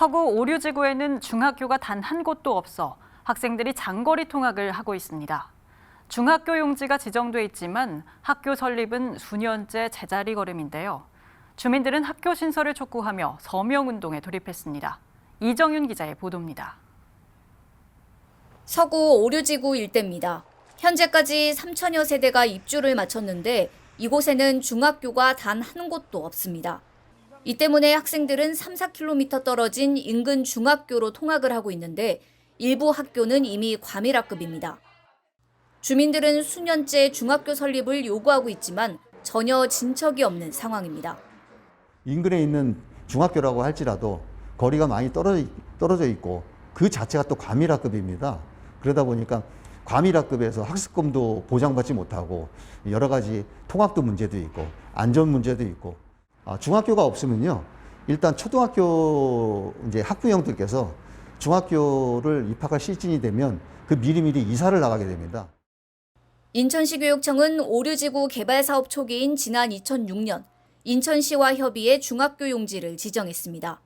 서구 오류지구에는 중학교가 단 한 곳도 없어 학생들이 장거리 통학을 하고 있습니다. 중학교 용지가 지정돼 있지만 학교 설립은 수년째 제자리 걸음인데요. 주민들은 학교 신설을 촉구하며 서명 운동에 돌입했습니다. 이정윤 기자의 보도입니다. 서구 오류지구 일대입니다. 현재까지 3천여 세대가 입주를 마쳤는데 이곳에는 중학교가 단 한 곳도 없습니다. 이 때문에 학생들은 3, 4km 떨어진 인근 중학교로 통학을 하고 있는데 일부 학교는 이미 과밀학급입니다. 주민들은 수년째 중학교 설립을 요구하고 있지만 전혀 진척이 없는 상황입니다. 인근에 있는 중학교라고 할지라도 거리가 많이 떨어져, 있고 그 자체가 또 과밀학급입니다. 그러다 보니까 과밀학급에서 학습금도 보장받지 못하고 여러 가지 통학도 문제도 있고 안전 문제도 있고 아, 중학교가 없으면요 일단 초등학교 이제 학부형들께서 중학교를 입학할 시즌이 되면 그 미리미리 이사를 나가게 됩니다. 인천시 교육청은 오류지구 개발 사업 초기인 지난 2006년 인천시와 협의해 중학교 용지를 지정했습니다.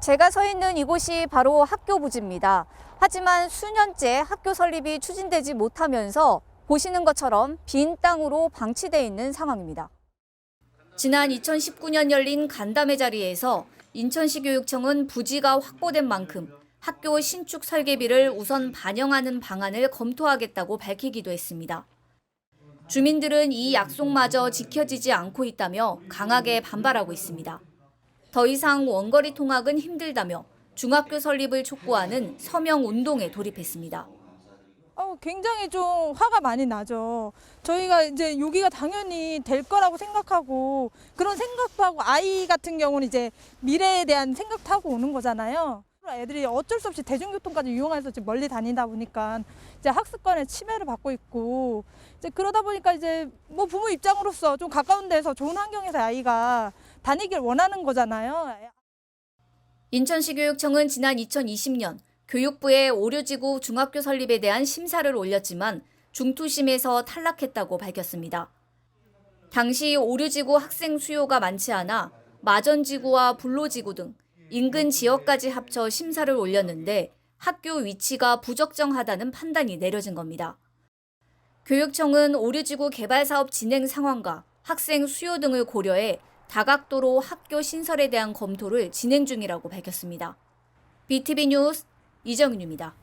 제가 서 있는 이곳이 바로 학교 부지입니다. 하지만 수년째 학교 설립이 추진되지 못하면서 보시는 것처럼 빈 땅으로 방치돼 있는 상황입니다. 지난 2019년 열린 간담회 자리에서 인천시 교육청은 부지가 확보된 만큼 학교 신축 설계비를 우선 반영하는 방안을 검토하겠다고 밝히기도 했습니다. 주민들은 이 약속마저 지켜지지 않고 있다며 강하게 반발하고 있습니다. 더 이상 원거리 통학은 힘들다며 중학교 설립을 촉구하는 서명 운동에 돌입했습니다. 어, 굉장히 좀 화가 많이 나죠. 저희가 이제 여기가 당연히 될 거라고 생각하고 그런 생각도 하고 아이 같은 경우는 이제 미래에 대한 생각도 하고 오는 거잖아요. 애들이 어쩔 수 없이 대중교통까지 이용해서 지금 멀리 다니다 보니까 이제 학습권의 침해를 받고 있고 이제 그러다 보니까 이제 뭐 부모 입장으로서 좀 가까운 데서 좋은 환경에서 아이가 다니길 원하는 거잖아요. 인천시 교육청은 지난 2020년 교육부에 오류지구 중학교 설립에 대한 심사를 올렸지만 중투심에서 탈락했다고 밝혔습니다. 당시 오류지구 학생 수요가 많지 않아 마전지구와 불로지구 등 인근 지역까지 합쳐 심사를 올렸는데 학교 위치가 부적정하다는 판단이 내려진 겁니다. 교육청은 오류지구 개발 사업 진행 상황과 학생 수요 등을 고려해 다각도로 학교 신설에 대한 검토를 진행 중이라고 밝혔습니다. BTV 뉴스 이정윤입니다.